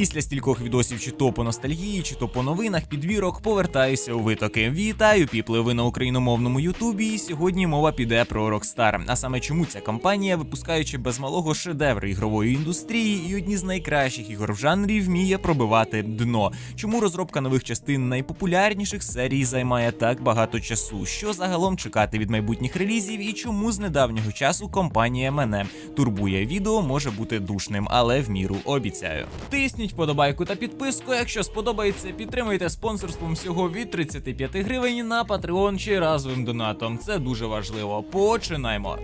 Після стількох відосів, чи то по ностальгії, чи то по новинах, підбірок повертаюся у витоки. Вітаю, піпли, ви на україномовному Ютубі. І сьогодні мова піде про Rockstar. А саме чому ця компанія, випускаючи без малого шедеври ігрової індустрії і одні з найкращих ігор в жанрі, вміє пробивати дно. Чому розробка нових частин найпопулярніших серій займає так багато часу? Що загалом чекати від майбутніх релізів, і чому з недавнього часу компанія мене турбує? Відео може бути душним, але в міру обіцяю. Тисніть вподобайку та підписку. Якщо сподобається, підтримуйте спонсорством всього від 35 гривень на Patreon чи разовим донатом. Це дуже важливо. Починаємо.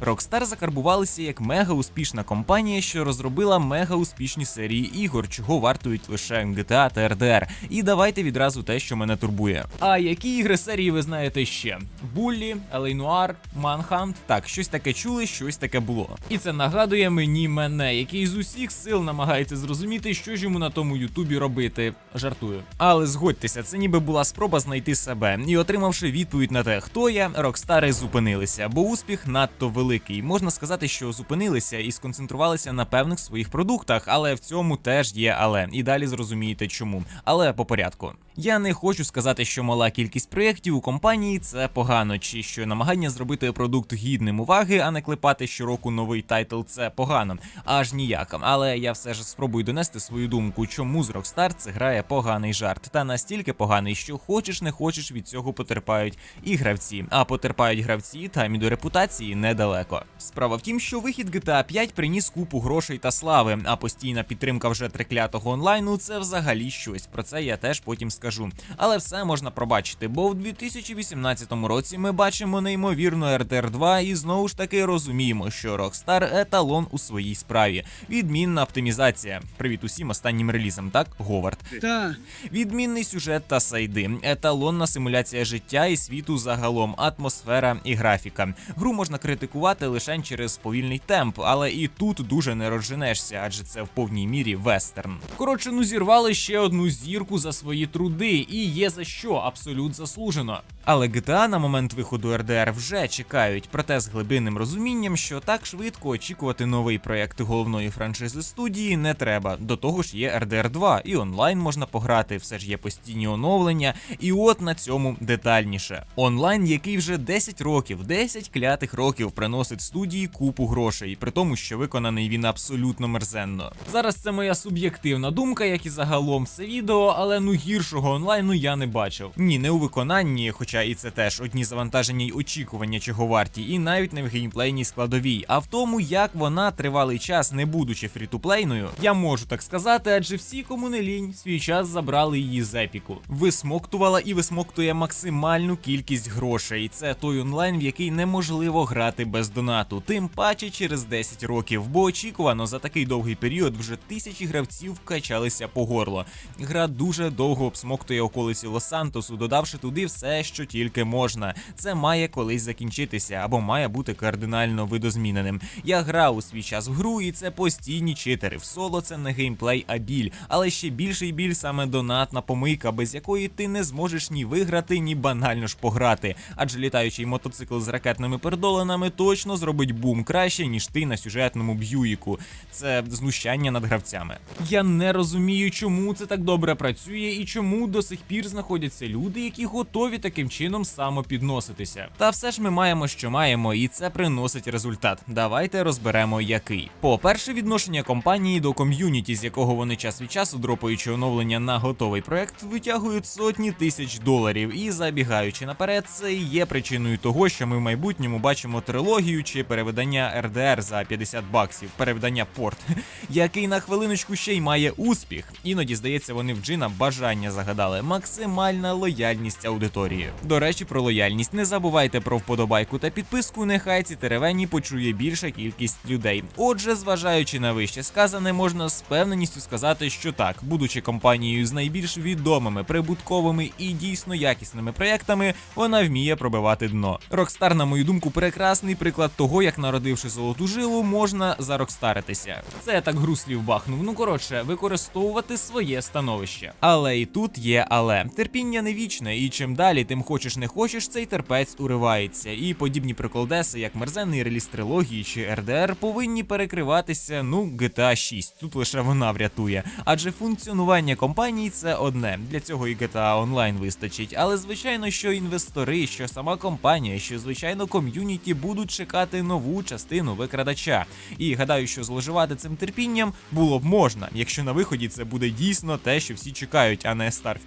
Rockstar закарбувалися як мега успішна компанія, що розробила мега успішні серії ігор, чого вартують лише GTA та RDR. І давайте відразу те, що мене турбує. А які ігри серії ви знаєте ще? Буллі, Елейнуар, Манхант. Так, щось таке чули, щось таке було. І це нагадує мені мене, який з усіх сил намагається зрозуміти, що ж йому на тому Ютубі робити. Жартую. Але згодьтеся, це ніби була спроба знайти себе. І отримавши відповідь на те, хто я, Рокстари зупинилися, бо успіх надто великий. Можна сказати, що зупинилися і сконцентрувалися на певних своїх продуктах, але в цьому теж є але. І далі зрозумієте чому. Але по порядку. Я не хочу сказати, що мала кількість проєктів у компанії це погано, чи що намагання зробити продукт гідним уваги, а не клепати щороку новий тайтл це погано. Аж ніяк. Але я все ж спробую донести свою думку, чому з Rockstar це грає поганий жарт. Та настільки поганий, що хочеш не хочеш від цього потерпають і гравці. А потерпають гравці там і до репутації недалеко. Справа в тім, що вихід GTA 5 приніс купу грошей та слави, а постійна підтримка вже треклятого онлайну це взагалі щось. Про це я теж потім скажу. Але все можна пробачити, бо в 2018 році ми бачимо неймовірну RDR 2 і знову ж таки розуміємо, що Rockstar еталон у своїй справі. Відмінна оптимізація. Привіт усім останнім релізам, так, Говард. Та, Відмінний сюжет та сайди, еталонна симуляція життя і світу загалом, атмосфера і графіка. Гру можна критикувати лише через повільний темп, але і тут дуже не розженешся, адже це в повній мірі вестерн. Коротше, ну зірвали ще одну зірку за свої труди, і є за що абсолют заслужено. Але GTA на момент виходу RDR вже чекають, проте з глибинним розумінням, що так швидко очікувати новий проєкт головної франшизи студії не треба. До того ж є RDR 2, і онлайн можна пограти, все ж є постійні оновлення. І от на цьому детальніше. Онлайн, який вже 10 років, 10 клятих років приносить студії купу грошей, при тому, що виконаний він абсолютно мерзенно. Зараз це моя суб'єктивна думка, як і загалом все відео, але ну гіршого онлайну я не бачив. Ні, не у виконанні, хоча і це теж одні завантаження й очікування, чого варті, і навіть не в геймплейній складовій, а в тому, як вона тривалий час, не будучи фрітуплейною, я можу так сказати, адже всі, кому не лінь, свій час забрали її з епіку. Висмоктувала і висмоктує максимальну кількість грошей. Це той онлайн, в який неможливо грати без донату, тим паче через 10 років, бо очікувано за такий довгий період вже тисячі гравців вкачалися по горло. Гра дуже довго обсмоктує околиці Лос-Сантосу, додавши туди все, що тільки можна. Це має колись закінчитися або має бути кардинально видозміненим. Я грав у свій час в гру, і це постійні читери. В соло це не геймплей, а біль. Але ще більший біль саме донатна помийка, без якої ти не зможеш ні виграти, ні банально ж пограти. Адже літаючий мотоцикл з ракетними пердолинами точно зробить бум краще, ніж ти на сюжетному б'юїку. Це знущання над гравцями. Я не розумію, чому це так добре працює і чому до сих пір знаходяться люди, які готові таким чином самопідноситися. Та все ж ми маємо, що маємо, і це приносить результат. Давайте розберемо, який. По-перше, відношення компанії до ком'юніті, з якого вони час від часу, дропаючи оновлення на готовий проект, витягують сотні тисяч доларів. І забігаючи наперед, це є причиною того, що ми в майбутньому бачимо трилогію чи перевидання RDR за 50 баксів, перевидання порт, який на хвилиночку ще й має успіх. Іноді здається, вони в джина бажання загадали. Максимальна лояльність аудиторії. До речі, про лояльність не забувайте про вподобайку та підписку. Нехай ці теревені почує більша кількість людей. Отже, зважаючи на вище сказане, можна з певненістю сказати, що так, будучи компанією з найбільш відомими, прибутковими і дійсно якісними проєктами, вона вміє пробивати дно. Rockstar, на мою думку, прекрасний приклад того, як народивши золоту жилу, можна зарокстаритися. Це я так гру слів бахнув. Ну коротше, використовувати своє становище. Але і тут є але терпіння не вічне, і чим далі, тим хочеш не хочеш, цей терпець уривається. І подібні приколдеси, як мерзенний реліз трилогії чи РДР, повинні перекриватися. Ну, GTA 6. Тут лише вона врятує. Адже функціонування компанії це одне. Для цього і GTA Online вистачить. Але звичайно, що інвестори, що сама компанія, що звичайно ком'юніті будуть чекати нову частину викрадача. І гадаю, що зловживати цим терпінням було б можна, якщо на виході це буде дійсно те, що всі чекають, а не Старф.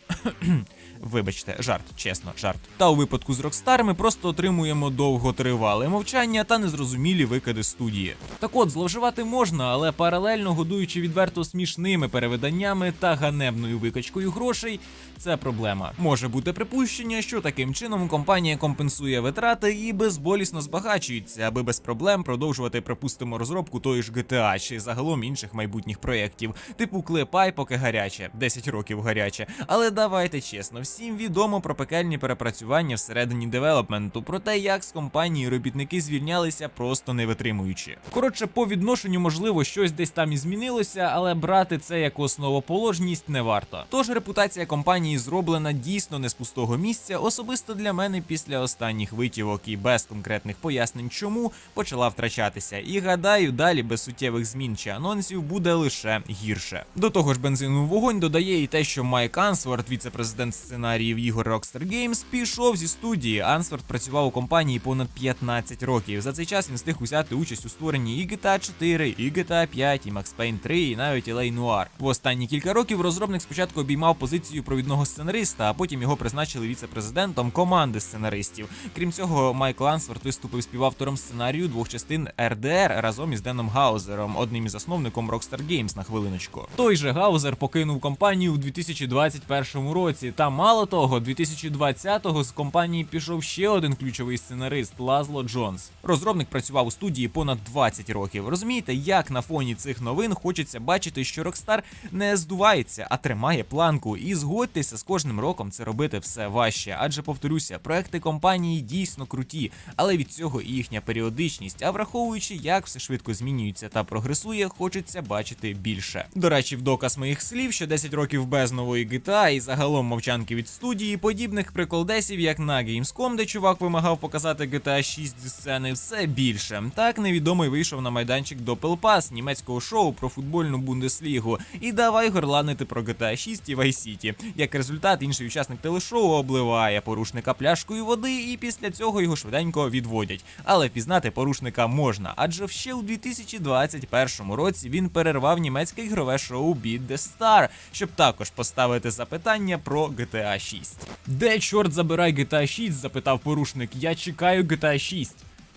Вибачте, жарт, чесно, жарт. Та у випадку з Rockstar ми просто отримуємо довготривале мовчання та незрозумілі викиди студії. Так от, зловживати можна, але паралельно годуючи відверто смішними перевиданнями та ганебною викачкою грошей, це проблема. Може бути припущення, що таким чином компанія компенсує витрати і безболісно збагачується, аби без проблем продовжувати, припустимо, розробку тої ж GTA чи загалом інших майбутніх проєктів, типу клепай, поки гаряче, 10 років гаряче. Але давайте чесно, всім відомо про пекельні перепрацювання всередині девелопменту, про те, як з компанії робітники звільнялися, просто не витримуючи. Коротше, по відношенню, можливо, щось десь там і змінилося, але брати це як основоположність не варто. Тож репутація компанії зроблена дійсно не з пустого місця, особисто для мене після останніх витівок і без конкретних пояснень, чому почала втрачатися. І гадаю, далі без суттєвих змін чи анонсів буде лише гірше. До того ж, бензину вогонь додає і те, що Майк Ансворт, віце-президент сценаріїв ігор Rockstar Games, пішов зі студії. Ансворт працював у компанії понад 15 років. За цей час він встиг взяти участь у створенні і GTA 4, і GTA 5, і Max Payne 3, і навіть LA Noir. В останні кілька років розробник спочатку обіймав позицію провідного сценариста, а потім його призначили віце-президентом команди сценаристів. Крім цього, Майкл Ансворт виступив співавтором сценарію двох частин РДР разом із Деном Гаузером, одним із засновником Rockstar Games на хвилиночку. Той же Гаузер покинув компанію у 2021 році. Та мало того, 2020-го з компанії пішов ще один ключовий сценарист Лазло Джонс. Розробник працював у студії понад 20 років. Розумієте, як на фоні цих новин хочеться бачити, що Rockstar не здувається, а тримає планку. І згодьтеся, з кожним роком це робити все важче. Адже повторюся, проекти компанії дійсно круті, але від цього і їхня періодичність. А враховуючи, як все швидко змінюється та прогресує, хочеться бачити більше. До речі, в доказ моїх слів, що 10 років без нової GTA і загалом мовчанки від студії, подібних приколдесів, як на Gamescom, де чувак вимагав показати GTA 6 зі сцени, все більше. Так невідомий вийшов на майданчик Doppel Pass німецького шоу про футбольну бундеслігу. І давай горланити про GTA 6 і Vice City. Як результат, інший учасник телешоу обливає порушника пляшкою води, і після цього його швиденько відводять. Але впізнати порушника можна, адже ще у 2021 році він перервав німецьке ігрове шоу Beat the Star, щоб також поставити запитання про GTA 6. Де чорт забирай GTA 6? запитав порушник. Я чекаю GTA 6.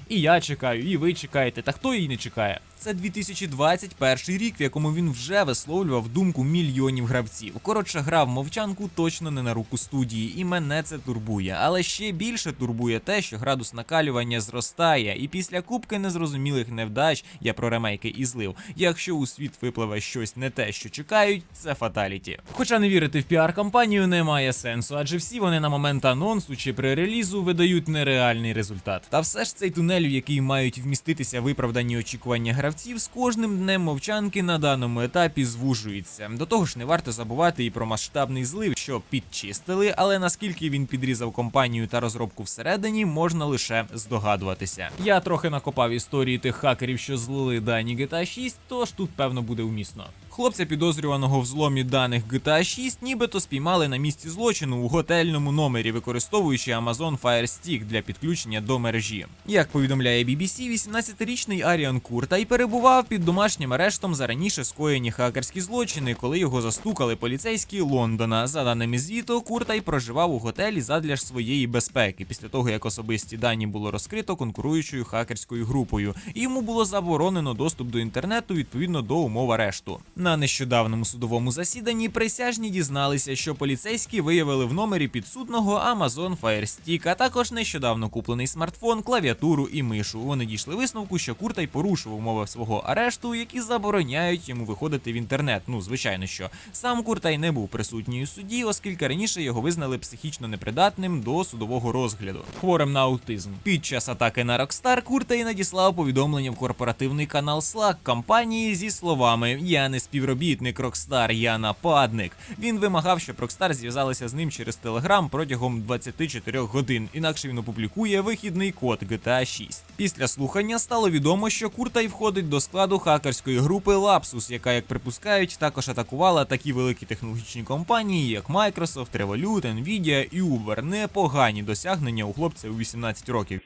І я чекаю, і ви чекаєте. Та хто її не чекає? Це 2021 рік, в якому він вже висловлював думку мільйонів гравців. Коротше, гра в мовчанку точно не на руку студії, і мене це турбує. Але ще більше турбує те, що градус накалювання зростає, і після кубки незрозумілих невдач я про ремейки і злив. Якщо у світ випливе щось не те, що чекають, це фаталіті. Хоча не вірити в піар-кампанію немає сенсу, адже всі вони на момент анонсу чи при релізу видають нереальний результат. Та все ж цей тунель, в який мають вміститися виправдані очікування гравців, з кожним днем мовчанки на даному етапі звужується. До того ж, не варто забувати і про масштабний злив, що підчистили, але наскільки він підрізав компанію та розробку всередині, можна лише здогадуватися. Я трохи накопав історії тих хакерів, що злили дані GTA 6, тож тут певно буде умісно. Хлопця, підозрюваного в зломі даних GTA 6, нібито спіймали на місці злочину у готельному номері, використовуючи Amazon Fire Stick для підключення до мережі. Як повідомляє BBC, 18-річний Аріан Куртай перебував під домашнім арештом за раніше скоєні хакерські злочини, коли його застукали поліцейські Лондона. За даними звіту, Куртай проживав у готелі задля ж своєї безпеки, після того як особисті дані було розкрито конкуруючою хакерською групою, і йому було заборонено доступ до інтернету відповідно до умов арешту. На нещодавному судовому засіданні присяжні дізналися, що поліцейські виявили в номері підсудного Amazon Fire Stick, а також нещодавно куплений смартфон, клавіатуру і мишу. Вони дійшли висновку, що Куртай порушив умови свого арешту, які забороняють йому виходити в інтернет. Ну, звичайно, що сам Куртай не був присутній у суді, оскільки раніше його визнали психічно непридатним до судового розгляду, хворим на аутизм. Під час атаки на Rockstar Куртай надіслав повідомлення в корпоративний канал Slack компанії зі словами: Я не співробітник Rockstar, я нападник. Він вимагав, щоб Rockstar зв'язалися з ним через Telegram протягом 24 годин, інакше він опублікує вихідний код GTA 6. Після слухання стало відомо, що Куртай входить до складу хакерської групи Lapsus, яка, як припускають, також атакувала такі великі технологічні компанії, як Microsoft, Revolut, Nvidia і Uber. Непогані досягнення у хлопця у 18 років.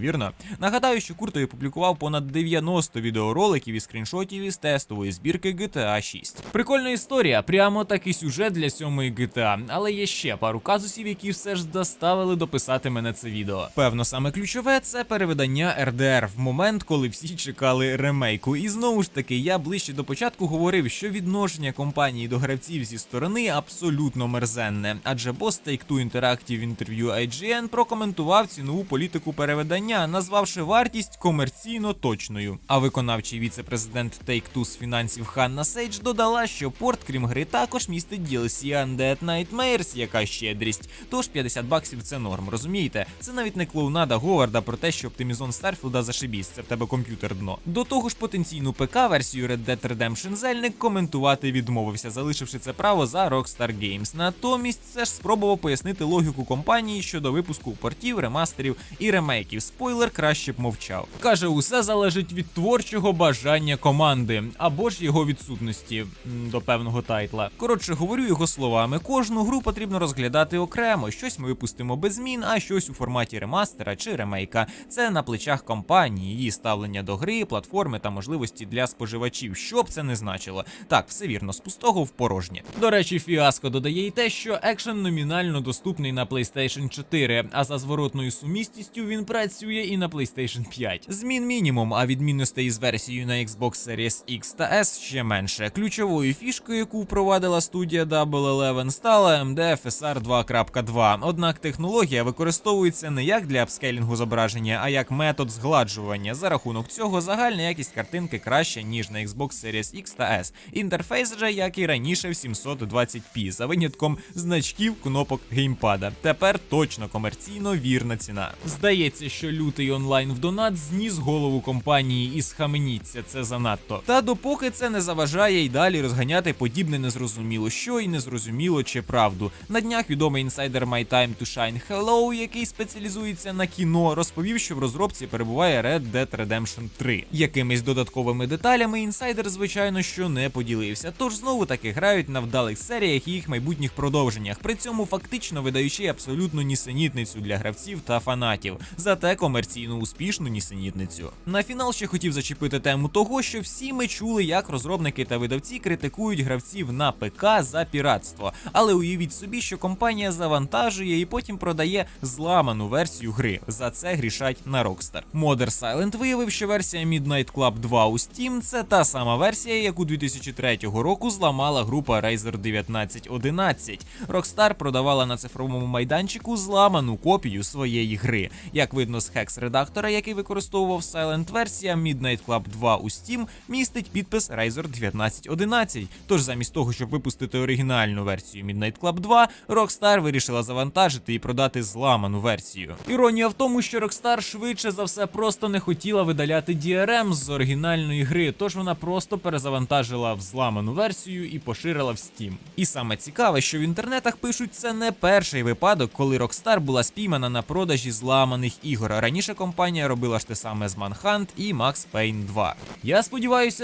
Вірно. Нагадаю, що Куртой опублікував понад 90 відеороликів і скріншотів із тестової збірки GTA 6. Прикольна історія, прямо такий сюжет для сьомої GTA, але є ще пару казусів, які все ж заставили дописати мене це відео. Певно, саме ключове це перевидання RDR в момент, коли всі чекали ремейку. І знову ж таки, я ближче до початку говорив, що відношення компанії до гравців зі сторони абсолютно мерзенне, адже бос Take-Two Interactive інтерв'ю IGN прокоментував цінову політику переведення, назвавши вартість комерційно точною. А виконавчий віце-президент Take-Two з фінансів Ханна Сейдж додала, що порт, крім гри, також містить DLC Undead Nightmares, яка щедрість. Тож 50 баксів це норм, розумієте? Це навіть не клоунада Говарда про те, що оптимізон Старфілда зашибісь, це в тебе комп'ютер дно. До того ж, потенційну ПК-версію Red Dead Redemption Зельник коментувати відмовився, залишивши це право за Rockstar Games. Натомість все ж спробував пояснити логіку компанії щодо випуску портів, ремастерів і ремейків. Спойлер краще б мовчав. Каже, усе залежить від творчого бажання команди або ж його відсутності до певного тайтла. Коротше, говорю його словами: кожну гру потрібно розглядати окремо. Щось ми випустимо без змін, а щось у форматі ремастера чи ремейка. Це на плечах компанії, її ставлення до гри, платформи та можливості для споживачів. Що б це не значило. Так, все вірно, з пустого в порожнє. До речі, фіаско додає й те, що екшен номінально доступний на PlayStation 4, а за зворотною сумісністю він працює і на PlayStation 5. Змін мінімум, а відмінностей із версією на Xbox Series X та S ще менше. Ключовою фішкою, яку впровадила студія Double Eleven, стала AMD FSR 2.2. Однак технологія використовується не як для апскейлінгу зображення, а як метод згладжування. За рахунок цього загальна якість картинки краща, ніж на Xbox Series X та S. Інтерфейс же, як і раніше, в 720p, за винятком значків кнопок геймпада. Тепер точно комерційно вірна ціна. Здається, що лютий онлайн в донат зніс голову компанії і схаменіться це занадто. Та допоки це не заважає й далі розганяти подібне незрозуміло, що і незрозуміло чи правду. На днях відомий інсайдер My Time to Shine Hello, який спеціалізується на кіно, розповів, що в розробці перебуває Red Dead Redemption 3. Якимись додатковими деталями інсайдер, звичайно, що не поділився. Тож знову таки грають на вдалих серіях і їх майбутніх продовженнях, при цьому фактично видаючи абсолютну нісенітницю для гравців та фанатів, зате комерційно успішну нісенітницю. На фінал ще хотів зачепити тему того, що всі ми чули, як розробники та видавці критикують гравців на ПК за піратство. Але уявіть собі, що компанія завантажує і потім продає зламану версію гри. За це грішать на Rockstar. Modern Silent виявив, що версія Midnight Club 2 у Steam це та сама версія, яку 2003 року зламала група Razer 1911. Rockstar продавала на цифровому майданчику зламану копію своєї гри. Як видно з хекс редактора, який використовував Silent версія Midnight Club 2 у Steam, містить підпис Razer 1911. Тож замість того, щоб випустити оригінальну версію Midnight Club 2, Rockstar вирішила завантажити і продати зламану версію. Іронія в тому, що Rockstar швидше за все просто не хотіла видаляти DRM з оригінальної гри, тож вона просто перезавантажила взламану версію і поширила в Steam. І саме цікаве, що в інтернетах пишуть, це не перший випадок, коли Rockstar була спіймана на продажі зламаних ігор. Раніше компанія робила ж те саме з Manhunt і Max Payne 2. Я сподіваюся,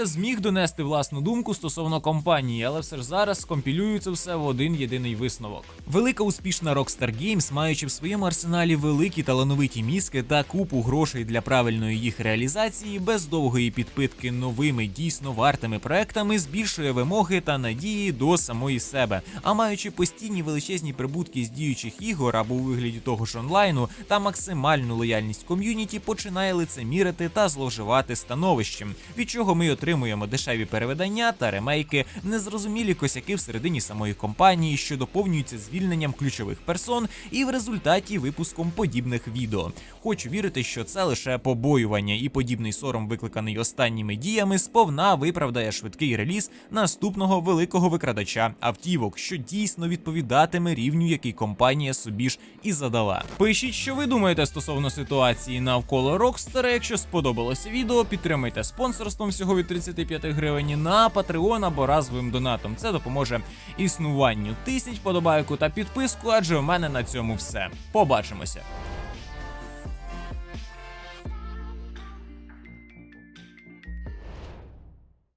зміг донести власну думку стосовно компанії, але все ж зараз скомпілюю все в один єдиний висновок. Велика успішна Rockstar Games, маючи в своєму арсеналі великі талановиті мізки та купу грошей для правильної їх реалізації, без довгої підпитки новими дійсно вартими проектами, збільшує вимоги та надії до самої себе. А маючи постійні величезні прибутки з діючих ігор або у вигляді того ж онлайну та максимальну лояльність ком'юніті починає лицемірити та зловживати становищем, від чого ми й отримуємо дешеві перевидання та ремейки, незрозумілі косяки всередині самої компанії, що доповнюються звільненням ключових персон, і в результаті випуском подібних відео. Хочу вірити, що це лише побоювання, і подібний сором, викликаний останніми діями, сповна виправдає швидкий реліз наступного великого викрадача автівок, що дійсно відповідатиме рівню, який компанія собі ж і задала. Пишіть, що ви думаєте стосовно ситуації навколо Rockstar. Якщо сподобалося відео, підтримайте спонсорством всього від 35 гривень на Patreon або разовим донатом. Це допоможе існуванню. тисяч подобайку та підписку, адже у мене на цьому все. Побачимося.